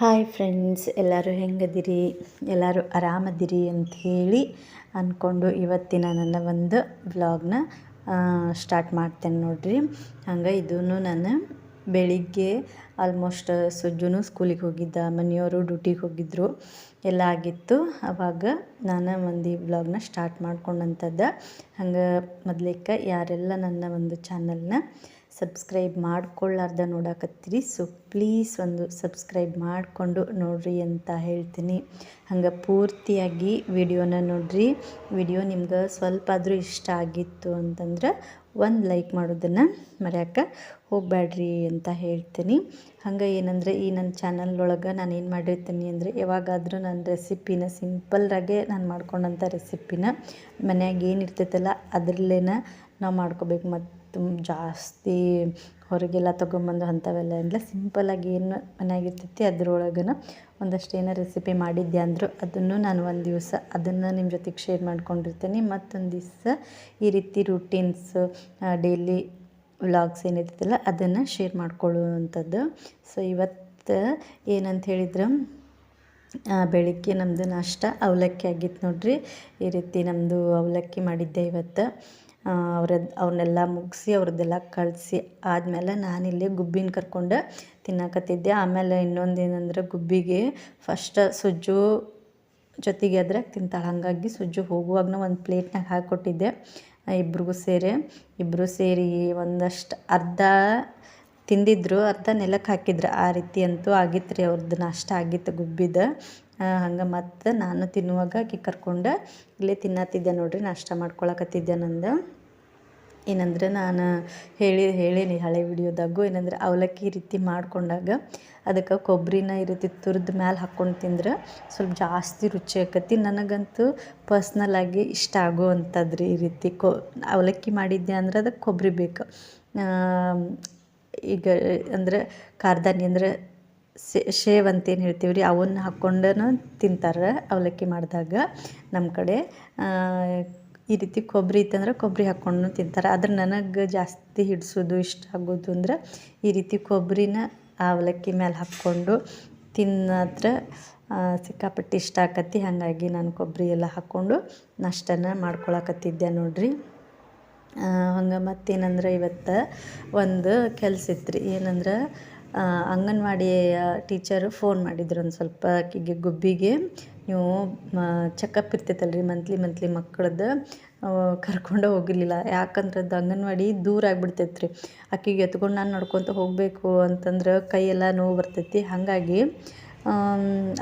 Hi friends, ಎಲ್ಲರೂ ಹೆಂಗದಿರಿ? ಎಲ್ಲರೂ ಆರಾಮದಿರಿ ಅಂತ ಹೇಳಿ ಅಂದ್ಕೊಂಡು ಇವತ್ತಿನ ನನ್ನ ಒಂದು ವ್ಲಾಗ್ನ ಸ್ಟಾರ್ಟ್ ಮಾಡ್ತೇನೆ ನೋಡಿರಿ. ಹಂಗೆ ಇದೂ ನಾನು ಬೆಳಿಗ್ಗೆ ಆಲ್ಮೋಸ್ಟ್ ಸುಜ್ಜುನು ಸ್ಕೂಲಿಗೆ ಹೋಗಿದ್ದ ಮನೆಯವರು ಡ್ಯೂಟಿಗೆ ಹೋಗಿದ್ದರು ಎಲ್ಲ ಆಗಿತ್ತು. ಅವಾಗ ನಾನು ಒಂದು ಈ ವ್ಲಾಗ್ನ ಸ್ಟಾರ್ಟ್ ಮಾಡ್ಕೊಂಡಂಥದ್ದು. ಹಂಗೆ ಮೊದ್ಲಿಕ್ಕೆ ಯಾರೆಲ್ಲ ನನ್ನ ಒಂದು ಚಾನಲ್ನ ಸಬ್ಸ್ಕ್ರೈಬ್ ಮಾಡ್ಕೊಳ್ಳಾರ್ದ ನೋಡಕತ್ತೀರಿ. ಸೊ ಪ್ಲೀಸ್ ಒಂದು ಸಬ್ಸ್ಕ್ರೈಬ್ ಮಾಡಿಕೊಂಡು ನೋಡ್ರಿ ಅಂತ ಹೇಳ್ತೀನಿ. ಹಂಗೆ ಪೂರ್ತಿಯಾಗಿ ವಿಡಿಯೋನ ನೋಡ್ರಿ. ವಿಡಿಯೋ ನಿಮ್ಗೆ ಸ್ವಲ್ಪ ಆದರೂ ಇಷ್ಟ ಆಗಿತ್ತು ಅಂತಂದ್ರೆ ಒಂದು ಲೈಕ್ ಮಾಡೋದನ್ನು ಮರ್ಯಾಕೆ ಹೋಗಬೇಡ್ರಿ ಅಂತ ಹೇಳ್ತೀನಿ. ಹಂಗೆ ಏನಂದರೆ ಈ ನನ್ನ ಚಾನಲ್ ನಾನು ಏನು ಮಾಡಿರ್ತೀನಿ ಅಂದರೆ ಯಾವಾಗಾದರೂ ನನ್ನ ರೆಸಿಪಿನ ಸಿಂಪಲ್ರಾಗೆ ನಾನು ಮಾಡ್ಕೊಂಡಂಥ ರೆಸಿಪಿನ ಮನೆಯಾಗ ಏನು ಇರ್ತೈತಲ್ಲ ಅದರಲ್ಲೇನ ನಾವು ಮಾಡ್ಕೋಬೇಕು. ಮತ್ತು ಜಾಸ್ತಿ ಹೊರಗೆಲ್ಲ ತೊಗೊಂಬಂದು ಅಂಥವೆಲ್ಲ ಇಲ್ಲ. ಸಿಂಪಲ್ಲಾಗಿ ಏನು ಮನೆಯಾಗಿರ್ತೈತಿ ಅದ್ರೊಳಗನ ಒಂದಷ್ಟು ಏನೋ ರೆಸಿಪಿ ಮಾಡಿದ್ದೆ ಅಂದರು ಅದನ್ನು ನಾನು ಒಂದು ದಿವಸ ಅದನ್ನು ನಿಮ್ಮ ಜೊತೆಗೆ ಶೇರ್ ಮಾಡ್ಕೊಂಡಿರ್ತೀನಿ. ಮತ್ತೊಂದು ದಿವಸ ಈ ರೀತಿ ರೂಟೀನ್ಸ್ ಡೈಲಿ ವ್ಲಾಗ್ಸ್ ಏನಿರ್ತೈತಲ್ಲ ಅದನ್ನು ಶೇರ್ ಮಾಡ್ಕೊಳ್ಳುವಂಥದ್ದು. ಸೊ ಇವತ್ತು ಏನಂತ ಹೇಳಿದ್ರೆ ಬೆಳಿಗ್ಗೆ ನಮ್ಮದು ನಾಷ್ಟ ಅವಲಕ್ಕಿ ಆಗಿತ್ತು ನೋಡ್ರಿ. ಈ ರೀತಿ ನಮ್ಮದು ಅವಲಕ್ಕಿ ಮಾಡಿದ್ದೆ ಇವತ್ತು. ಅವ್ರದ್ದು ಅವ್ರನ್ನೆಲ್ಲ ಮುಗಿಸಿ ಅವ್ರದ್ದೆಲ್ಲ ಕಳಿಸಿ ಆದಮೇಲೆ ನಾನಿಲ್ಲಿ ಗುಬ್ಬಿನ ಕರ್ಕೊಂಡು ತಿನ್ನಕತ್ತಿದ್ದೆ. ಆಮೇಲೆ ಇನ್ನೊಂದು ಏನಂದ್ರೆ ಗುಬ್ಬಿಗೆ ಫಸ್ಟ್ ಸುಜ್ಜು ಜೊತೆಗೆ ಅದ್ರಾಗ ತಿಂತಾಳೆ. ಹಾಗಾಗಿ ಸುಜ್ಜು ಹೋಗುವಾಗನ ಒಂದು ಪ್ಲೇಟ್ನಾಗ ಹಾಕಿಕೊಟ್ಟಿದ್ದೆ ಇಬ್ರಿಗೂ ಸೇರಿ. ಇಬ್ಬರು ಸೇರಿ ಒಂದಷ್ಟು ಅರ್ಧ ತಿಂದಿದ್ರು, ಅರ್ಧ ನೆಲಕ್ಕೆ ಹಾಕಿದ್ರು. ಆ ರೀತಿ ಅಂತೂ ಆಗಿತ್ತು ರೀ ಅವ್ರದ್ದು ನಾಷ್ಟ. ಆಗಿತ್ತು ಗುಬ್ಬಿದ. ಹಂಗೆ ಮತ್ತು ನಾನು ತಿನ್ನುವಾಗ ಆಕಿ ಕರ್ಕೊಂಡು, ಇಲ್ಲೇ ತಿನ್ನತ್ತಿದ್ದೆ ನೋಡ್ರಿ, ನಾಷ್ಟ ಮಾಡ್ಕೊಳಕತ್ತಿದ್ದೆ ನಂದು. ಏನಂದ್ರೆ ನಾನು ಹೇಳಿ, ಹೇಳೀನಿ ಹಳೆ ವಿಡಿಯೋದಾಗೂ, ಏನಂದ್ರೆ ಅವಲಕ್ಕಿ ರೀತಿ ಮಾಡ್ಕೊಂಡಾಗ, ಅದಕ್ಕೆ ಕೊಬ್ಬರಿನ ಈ ರೀತಿ ತುರಿದ ಮ್ಯಾಲೆ ಹಾಕ್ಕೊಂಡು ತಿಂದ್ರೆ ಸ್ವಲ್ಪ ಜಾಸ್ತಿ ರುಚಿ ಆಕತಿ ನನಗಂತೂ ಪರ್ಸ್ನಲಾಗಿ ಇಷ್ಟ ಆಗುವಂಥದ್ದು ರೀ ಈ ರೀತಿ ಕೊ, ಅವಲಕ್ಕಿ ಮಾಡಿದ್ದೆ ಅಂದ್ರೆ ಅದಕ್ಕೆ ಕೊಬ್ಬರಿ ಬೇಕು. ಈಗ, ಅಂದ್ರೆ ಕಾರ್ದಾನಿ ಅಂದ್ರೆ ಶೇವ್ ಅಂತ ಏನು ಹೇಳ್ತೀವಿ ರೀ ಅವನ್ನ ಹಾಕ್ಕೊಂಡೂ ತಿಂತಾರೆ ಅವಲಕ್ಕಿ ಮಾಡಿದಾಗ ನಮ್ಮ ಕಡೆ. ಈ ರೀತಿ ಕೊಬ್ಬರಿ ಇತ್ತಂದ್ರೆ ಕೊಬ್ಬರಿ ಹಾಕ್ಕೊಂಡು ತಿಂತಾರೆ. ಆದ್ರೆ ನನಗೆ ಜಾಸ್ತಿ ಹಿಡಿಸೋದು, ಇಷ್ಟ ಆಗೋದು ಅಂದ್ರೆ ಈ ರೀತಿ ಕೊಬ್ಬರಿನ ಅವಲಕ್ಕಿ ಮೇಲೆ ಹಾಕ್ಕೊಂಡು ತಿನ್ನತ್ರ ಸಿಕ್ಕಾಪಟ್ಟೆ ಇಷ್ಟ ಆಕತಿ. ಹಾಗಾಗಿ ನಾನು ಕೊಬ್ಬರಿ ಎಲ್ಲ ಹಾಕ್ಕೊಂಡು ನಷ್ಟನ ಮಾಡ್ಕೊಳಕತ್ತಿದ್ದೆ ನೋಡ್ರಿ. ಹಂಗೆ ಮತ್ತೇನಂದ್ರೆ ಇವತ್ತು ಒಂದು ಕೆಲಸ ಇತ್ತು ರೀ ಏನಂದ್ರೆ ಅಂಗನವಾಡಿಯ ಟೀಚರು ಫೋನ್ ಮಾಡಿದ್ರು ಒಂದು ಸ್ವಲ್ಪ ಆಕಿಗೆ, ಗುಬ್ಬಿಗೆ. ನೀವು ಚೆಕಪ್ ಇರ್ತೈತಲ್ಲ ರೀ ಮಂತ್ಲಿ ಮಂತ್ಲಿ ಮಕ್ಕಳದ್ದು ಕರ್ಕೊಂಡು ಹೋಗಿರಲಿಲ್ಲ. ಯಾಕಂದ್ರೆ ಅದು ಅಂಗನವಾಡಿ ದೂರ ಆಗಿಬಿಡ್ತೈತೆ ರೀ ಆಕಿಗೆ ಎತ್ಕೊಂಡು ನಾನು ನಡ್ಕೊತ ಹೋಗಬೇಕು ಅಂತಂದ್ರೆ ಕೈಯೆಲ್ಲ ನೋವು ಬರ್ತೈತಿ. ಹಾಗಾಗಿ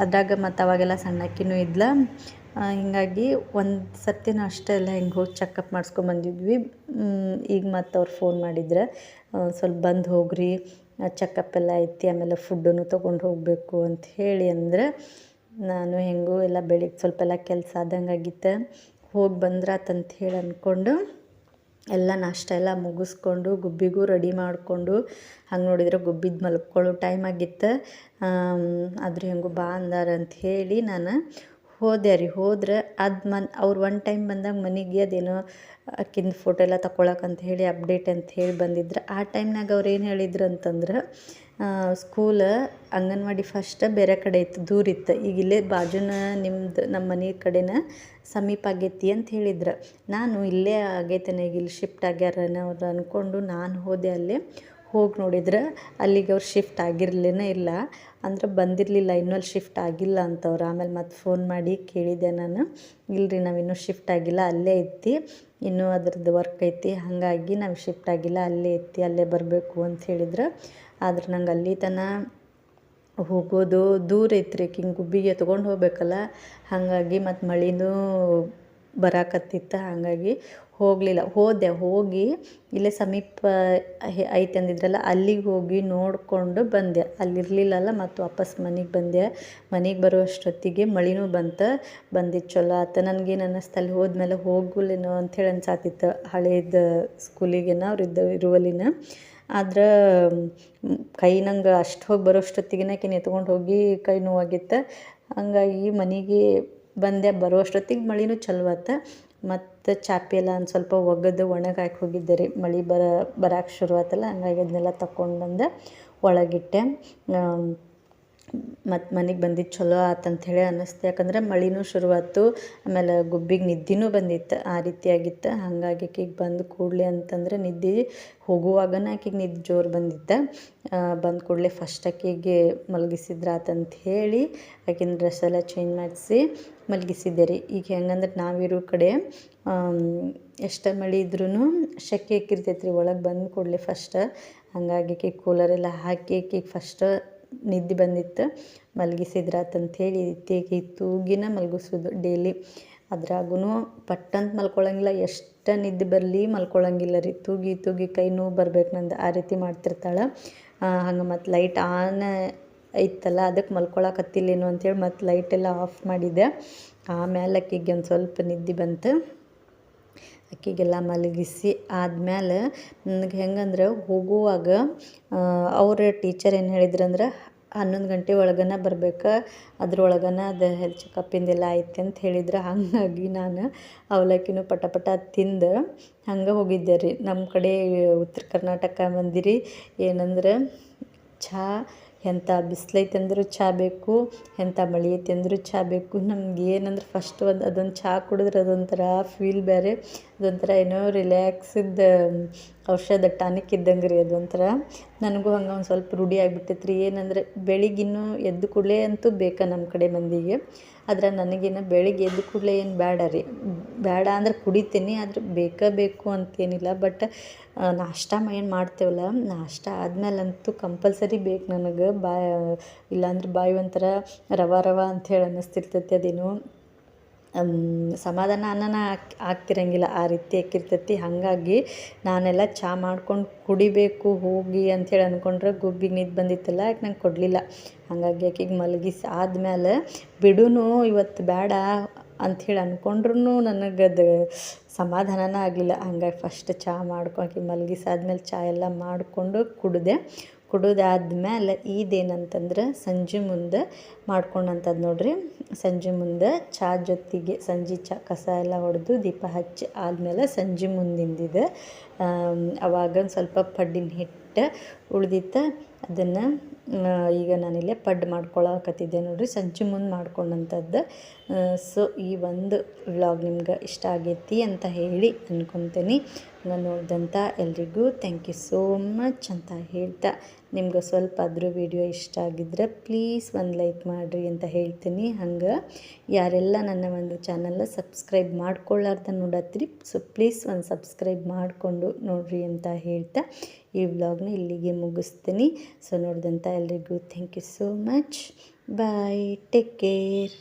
ಅದ್ರಾಗ ಮತ್ತು ಅವಾಗೆಲ್ಲ ಸಣ್ಣಕ್ಕಿನೂ ಇದ್ಲು. ಹೀಗಾಗಿ ಒಂದು ಸರ್ತಿನ ಎಲ್ಲ ಹಿಂಗೆ ಹೋಗಿ ಚೆಕಪ್ ಮಾಡಿಸ್ಕೊಂಬಂದಿದ್ವಿ ಈಗ ಮತ್ತು ಅವ್ರು ಫೋನ್ ಮಾಡಿದ್ರೆ ಸ್ವಲ್ಪ ಬಂದು ಹೋಗ್ರಿ ಚೆಕಪ್ ಎಲ್ಲ ಐತಿ, ಆಮೇಲೆ ಫುಡ್ಡನ್ನು ತೊಗೊಂಡು ಹೋಗಬೇಕು ಅಂತ ಹೇಳಿ ಅಂದ್ರೆ, ನಾನು ಹೆಂಗೂ ಎಲ್ಲ ಬೆಳಿಗ್ಗೆ ಸ್ವಲ್ಪ ಎಲ್ಲ ಕೆಲಸ ಆದಂಗೆ ಆಗಿತ್ತು. ಹೋಗಿ ಬಂದ್ರಾತಂತ ಹೇಳಿ ಅಂದ್ಕೊಂಡು ಎಲ್ಲ ನಾಷ್ಟ ಎಲ್ಲ ಮುಗಿಸ್ಕೊಂಡು, ಗುಬ್ಬಿಗೂ ರೆಡಿ ಮಾಡಿಕೊಂಡು, ಹಂಗೆ ನೋಡಿದ್ರೆ ಗುಬ್ಬಿದ್ದು ಮಲ್ಕೊಳ್ಳೋ ಟೈಮ್ ಆಗಿತ್ತು. ಆದ್ರೆ ಹೆಂಗೂ ಬಾ ಅಂದಾರಂತ ಹೇಳಿ ನಾನು ಹೋದೆ ರೀ ಹೋದ್ರೆ ಅದು ಮನ್, ಅವ್ರು ಒನ್ ಟೈಮ್ ಬಂದಾಗ ಮನೆಗೆ ಅದೇನೋ ಆಕಿಂದು ಫೋಟೋ ಎಲ್ಲ ತಗೊಳಕ್ಕೆ ಹೇಳಿ ಅಪ್ಡೇಟ್ ಅಂತ ಹೇಳಿ ಬಂದಿದ್ರು. ಆ ಟೈಮ್ನಾಗ ಅವ್ರು ಏನು ಹೇಳಿದ್ರು ಅಂತಂದ್ರೆ ಸ್ಕೂಲ ಅಂಗನವಾಡಿ ಫಸ್ಟ್ ಬೇರೆ ಕಡೆ ಇತ್ತು, ದೂರ ಇತ್ತು. ಈಗ ಇಲ್ಲೇ ಬಾಜುನ ನಿಮ್ದು ನಮ್ಮ ಮನೆ ಕಡೆನ ಸಮೀಪ ಆಗೈತಿ ಅಂತ ಹೇಳಿದ್ರು. ನಾನು ಇಲ್ಲೇ ಆಗೈತೇನೆ, ಈಗ ಇಲ್ಲಿ ಶಿಫ್ಟ್ ಆಗ್ಯಾರನ ಅವ್ರು ಅಂದ್ಕೊಂಡು ನಾನು ಹೋದೆ ಅಲ್ಲಿ ಹೋಗಿ ನೋಡಿದ್ರೆ. ಅಲ್ಲಿಗೆ ಅವ್ರು ಶಿಫ್ಟ್ ಆಗಿರಲೇ ಇಲ್ಲ. ಅಂದ್ರೆ ಬಂದಿರಲಿಲ್ಲ, ಇನ್ನೂ ಅಲ್ಲಿ ಶಿಫ್ಟ್ ಆಗಿಲ್ಲ ಅಂತವ್ರು. ಆಮೇಲೆ ಮತ್ತೆ ಫೋನ್ ಮಾಡಿ ಕೇಳಿದೆ ನಾನು. ಇಲ್ಲರಿ ನಾವು ಇನ್ನೂ ಶಿಫ್ಟ್ ಆಗಿಲ್ಲ, ಅಲ್ಲೇ ಇತ್ತಿ ಇನ್ನೂ ಅದ್ರದ್ದು ವರ್ಕ್ ಐತಿ, ಹಾಗಾಗಿ ನಾವು ಶಿಫ್ಟ್ ಆಗಿಲ್ಲ, ಅಲ್ಲೇ ಇತ್ತಿ ಅಲ್ಲೇ ಬರಬೇಕು ಅಂತ ಹೇಳಿದ್ರು. ಆದ್ರೆ ನಂಗೆ ಅಲ್ಲಿ ತನ ಹೋಗೋದು ದೂರ ಐತ್ರಿ ಕಿಂಗ್ ಗುಬ್ಬಿಗೆ ತೊಗೊಂಡು ಹೋಗ್ಬೇಕಲ್ಲ. ಹಾಗಾಗಿ ಮತ್ತು ಮಳೆನೂ ಬರಾಕತ್ತಿತ್ತು, ಹಾಗಾಗಿ ಹೋಗಲಿಲ್ಲ. ಹೋದೆ. ಹೋಗಿ ಇಲ್ಲೇ ಸಮೀಪ ಐತೆ ಅಂದಿದ್ರಲ್ಲ ಅಲ್ಲಿಗೆ ಹೋಗಿ ನೋಡಿಕೊಂಡು ಬಂದೆ. ಅಲ್ಲಿ ಇರಲಿಲ್ಲಲ್ಲ ಮತ್ತು ವಾಪಸ್ ಮನೆಗೆ ಬಂದೆ. ಮನೆಗೆ ಬರೋ ಅಷ್ಟೊತ್ತಿಗೆ ಮಳೆನೂ ಬಂತು ಬಂದಿದ್ದು ಚಲೋ ಆತ. ನನಗೇನು ಅನ್ನಿಸ್ತು ಅಲ್ಲಿ ಹೋದ್ಮೇಲೆ ಹೋಗಲೇನೋ ಅಂಥೇಳಿ ಅನ್ಸಾತಿತ್ತು. ಹಳೇದ ಸ್ಕೂಲಿಗೇನ ಅವ್ರಿದ್ದು ಇರುವಲ್ಲಿನ. ಆದ್ರೆ, ಕೈ ನಂಗೆ ಅಷ್ಟು ಹೋಗಿ ಬರೋ ಅಷ್ಟೊತ್ತಿಗೆ ಆಕಿನ ಎತ್ಕೊಂಡು ಹೋಗಿ ಕೈ ನೋವಾಗಿತ್ತು. ಹಂಗಾಗಿ ಮನೆಗೆ ಬಂದೆ. ಬರೋ ಅಷ್ಟೊತ್ತಿಗೆ ಮಳೆನೂ ಚಲೋ ಆತು. ಮತ್ತು ಚಾಪೆಲ್ಲ ಒಂದು ಸ್ವಲ್ಪ ಒಗೆದು ಒಣಗಿ ಹಾಕಿ ಹೋಗಿದ್ದೆ ರೀ. ಮಳೆ ಬರ ಬರಕ್ಕೆ ಶುರು ಆತಲ್ಲ ಹಂಗಾಗಿ ಅದನ್ನೆಲ್ಲ ತಕೊಂಡು ಬಂದು. ಒಳಗಿಟ್ಟೆ. ಮತ್ತು ಮನೆಗೆ ಬಂದಿದ್ದು ಚಲೋ ಆತಂತ ಹೇಳಿ ಅನ್ನಿಸ್ತು. ಯಾಕಂದ್ರೆ ಮಳೆನೂ ಶುರುವಾಯ್ತು, ಆಮೇಲೆ ಗುಬ್ಬಿಗೆ ನಿದ್ದೆನೂ ಬಂದಿತ್ತು, ಆ ರೀತಿಯಾಗಿತ್ತು ಹಾಗಾಗಿ ಆಕಿಗೆ ಬಂದು ಕೂಡಲೇ ಅಂತಂದ್ರೆ ನಿದ್ದೆ ಹೋಗುವಾಗನ ಆಕಿಗೆ ನಿದ್ದೆ ಜೋರು ಬಂದಿತ್ತು. ಬಂದ ಕೂಡಲೇ ಫಸ್ಟ್ ಆಕಿಗೆ ಮಲಗಿಸಿದ್ರಾತಂತ ಹೇಳಿ ಆಕಿನ ಡ್ರೆಸ್ ಎಲ್ಲ ಚೇಂಜ್ ಮಾಡಿಸಿ ಮಲಗಿಸಿದ್ದೆ ರೀ. ಈಗ ಹೆಂಗಂದ್ರೆ ನಾವಿರೋ ಕಡೆ ಎಷ್ಟೇ ಮಳೆ ಇದ್ರೂ ಶೆಕೆ ಆಕ್ಕಿರ್ತೈತೆ ರೀ ಒಳಗೆ ಬಂದ ಕೂಡಲೇ ಫಸ್ಟ್ ಹಾಗಾಗಿ ಆಕಿಗೆ ಕೂಲರೆಲ್ಲ ಹಾಕಿ ಆಕಿಗೆ ಫಸ್ಟ್ ನಿದ್ದೆ ಬಂದಿತ್ತು. ಮಲಗಿಸಿದ್ರಾತಂತ ಹೇಳಿ ತೇಗಿ ತೂಗಿನ ಮಲಗಿಸೋದು ಡೈಲಿ ಅದ್ರಾಗೂ ಪಟ್ಟಂತ ಮಲ್ಕೊಳಂಗಿಲ್ಲ. ಎಷ್ಟು ನಿದ್ದೆ ಬರಲಿ ಮಲ್ಕೊಳ್ಳೋಂಗಿಲ್ಲ ರೀ. ತೂಗಿ ತೂಗಿ ಕೈ ನೋವು ಬರ್ಬೇಕು ನಂದು. ಆ ರೀತಿ ಮಾಡ್ತಿರ್ತಾಳೆ. ಹಂಗೆ ಮತ್ತು ಲೈಟ್ ಆನ್ ಐತಲ್ಲ. ಅದಕ್ಕೆ ಹೇಳಿ ಅಂಥೇಳಿ ಮತ್ತು ಲೈಟೆಲ್ಲ ಆಫ್ ಮಾಡಿದೆ. ಆಮೇಲೆ ಆಕಿಗೆ ಒಂದು ಸ್ವಲ್ಪ ನಿದ್ದೆ ಬಂತು. ಆಕಿಗೆಲ್ಲ ಮಲಗಿಸಿ ಆದ್ಮೇಲೆ ನನಗೆ ಹೆಂಗಂದ್ರೆ ಹೋಗುವಾಗ ಅವ್ರ ಟೀಚರ್ ಏನು ಹೇಳಿದ್ರಂದ್ರೆ, ಹನ್ನೊಂದು ಗಂಟೆ ಒಳಗನ ಬರ್ಬೇಕು, ಅದ್ರೊಳಗನ ಅದು ಹೆಲ್ತ್ ಚೆಕಪ್ಪಿಂದೆಲ್ಲ ಐತೆ ಅಂತ ಹೇಳಿದ್ರೆ. ಹಾಗಾಗಿ ನಾನು ಅವಲಕ್ಕಿನೂ ಪಟ ಪಟ ತಿಂದು ಹಂಗೆ ಹೋಗಿದ್ದೆ ರೀ. ನಮ್ಮ ಕಡೆ ಉತ್ತರ ಕರ್ನಾಟಕ ಮಂದಿರಿ ಏನಂದ್ರೆ ಚಹಾ ಎಂಥ ಬಿಸ್ಲೈತೆ ಅಂದರೂ ಚಹಾ ಬೇಕು, ಎಂಥ ಮಳೆ ಐತೆ ಅಂದರೂ ಚಹಾ ಬೇಕು. ನಮ್ಗೆ ಏನಂದ್ರೆ ಫಸ್ಟ್ ಒಂದು ಅದೊಂದು ಚಹಾ ಕುಡಿದ್ರೆ ಅದೊಂಥರ ಫೀಲ್ ಬೇರೆ. ಅದೊಂಥರ ಏನೋ ರಿಲ್ಯಾಕ್ಸಿದ್ದ ಔಷಧ ಟಾನಿಕ್ ಇದ್ದಂಗೆ ರೀ ಅದೊಂಥರ. ನನಗೂ ಹಂಗೆ ಒಂದು ಸ್ವಲ್ಪ ರೂಢಿ ಆಗ್ಬಿಟ್ಟೈತೆ ರೀ ಏನಂದರೆ ಬೆಳಿಗ್ಗಿನ್ನೂ ಎದ್ದು ಕೂಡಲೇ ಅಂತೂ ಬೇಕಾ ನಮ್ಮ ಕಡೆ ಮಂದಿಗೆ. ಆದ್ರೆ ನನಗೇನು ಬೆಳಿಗ್ಗೆ ಎದ್ದು ಕೂಡಲೇ ಏನು ಬೇಡ ರೀ. ಬೇಡ ಅಂದ್ರೆ ಕುಡಿತೀನಿ, ಆದ್ರೆ ಬೇಕೇ ಬೇಕು ಅಂತೇನಿಲ್ಲ. ಬಟ್ ನಾಷ್ಟ ಏನು ಮಾಡ್ತೇವಲ್ಲ, ನಾಷ್ಟ ಆದ್ಮೇಲಂತೂ ಕಂಪಲ್ಸರಿ ಬೇಕು ನನಗೆ. ಬಾಯ್ ಇಲ್ಲಾಂದ್ರೆ ಬಾಯಿ ಒಂಥರ ರವ ರವ ಅಂಥೇಳಿ ಅನ್ನಿಸ್ತಿರ್ತೈತಿ ಅದೇನು. ಸಮಾಧಾನ ಅನ್ನನ ಆಗ್ತಿರಂಗಿಲ್ಲ ಆ ರೀತಿ ಹಾಕಿರ್ತೈತಿ. ಹಾಗಾಗಿ ನಾನೆಲ್ಲ ಚಹಾ ಮಾಡ್ಕೊಂಡು ಕುಡಿಬೇಕು, ಹೋಗಿ ಅಂಥೇಳಿ ಅಂದ್ಕೊಂಡ್ರೆ ಗುಬ್ಬಿಗೆ ನಿದ್ದು ಬಂದಿತ್ತಲ್ಲ, ಯಾಕೆ ನಂಗೆ ಕೊಡಲಿಲ್ಲ. ಹಾಗಾಗಿ ಆಕೆಗೆ ಮಲಗಿಸಿ ಆದಮೇಲೆ ಬಿಡುನು ಇವತ್ತು ಬೇಡ. ಅಂಥೇಳಿ ಅಂದ್ಕೊಂಡ್ರೂ ನನಗೆ ಅದು ಸಮಾಧಾನನ ಆಗಲಿಲ್ಲ ಹಂಗಾಗಿ ಫಸ್ಟ್ ಚಹಾ ಮಾಡ್ಕೊಂಡು ಮಲಗಿಸಾದ್ಮೇಲೆ ಚಾ ಚಹಾ ಎಲ್ಲ ಮಾಡಿಕೊಂಡು ಕುಡಿದೆ. ಕುಡಿದಾದ್ಮೇಲೆ ಇದೇನಂತಂದ್ರೆ ಸಂಜೆ ಮುಂದೆ ಮಾಡ್ಕೊಂಡಂಥದ್ದು ನೋಡಿರಿ. ಸಂಜೆ ಮುಂದೆ ಚಹಾ ಜೊತೆಗೆ ಸಂಜೆ ಚಹಾ ಕಸ ಎಲ್ಲ ಹೊಡೆದು ದೀಪ ಹಚ್ಚಿ ಆದಮೇಲೆ ಸಂಜೆ ಮುಂದಿಂದಿದೆ. ಅವಾಗ ಸ್ವಲ್ಪ ಪಡ್ಡಿನ ಹಿಟ್ಟು ಉಳ್ದಿತ್ತು. ಅದನ್ನು ಈಗ ನಾನಿಲ್ಲೇ ಪಡ್ ಮಾಡ್ಕೊಳಕತ್ತಿದ್ದೆ ನೋಡಿರಿ, ಸಂಜೆ ಮುಂದೆ ಮಾಡ್ಕೊಂಡಂಥದ್ದು. ಸೊ, ಈ ಒಂದು ವ್ಲಾಗ್ ನಿಮ್ಗೆ ಇಷ್ಟ ಆಗೈತಿ ಅಂತ ಹೇಳಿ ಅಂದ್ಕೊತೀನಿ ನೋಡಿದಂಥ ಎಲ್ರಿಗೂ ಥ್ಯಾಂಕ್ ಯು ಸೋ ಮಚ್ ಅಂತ ಹೇಳ್ತಾ, ನಿಮ್ಗೆ ಸ್ವಲ್ಪ ಆದರೂ ವಿಡಿಯೋ ಇಷ್ಟ ಆಗಿದ್ರೆ ಪ್ಲೀಸ್ ಒಂದು ಲೈಕ್ ಮಾಡಿರಿ ಅಂತ ಹೇಳ್ತೀನಿ. ಹಂಗೆ ಯಾರೆಲ್ಲ ನನ್ನ ಒಂದು ಚಾನಲ್ನ ಸಬ್ಸ್ಕ್ರೈಬ್ ಮಾಡ್ಕೊಳ್ಳಾರ್ದ ನೋಡತ್ತೀರಿ ಸೊ ಪ್ಲೀಸ್ ಒಂದು ಸಬ್ಸ್ಕ್ರೈಬ್ ಮಾಡಿಕೊಂಡು ನೋಡಿರಿ ಅಂತ ಹೇಳ್ತಾ, ಈ ವ್ಲಾಗ್ನ ಇಲ್ಲಿಗೆ ಮುಗಿಸ್ತೀನಿ. ಸೊ, ನೋಡಿದಂಥ ಎಲ್ರಿಗೂ thank you so much bye take care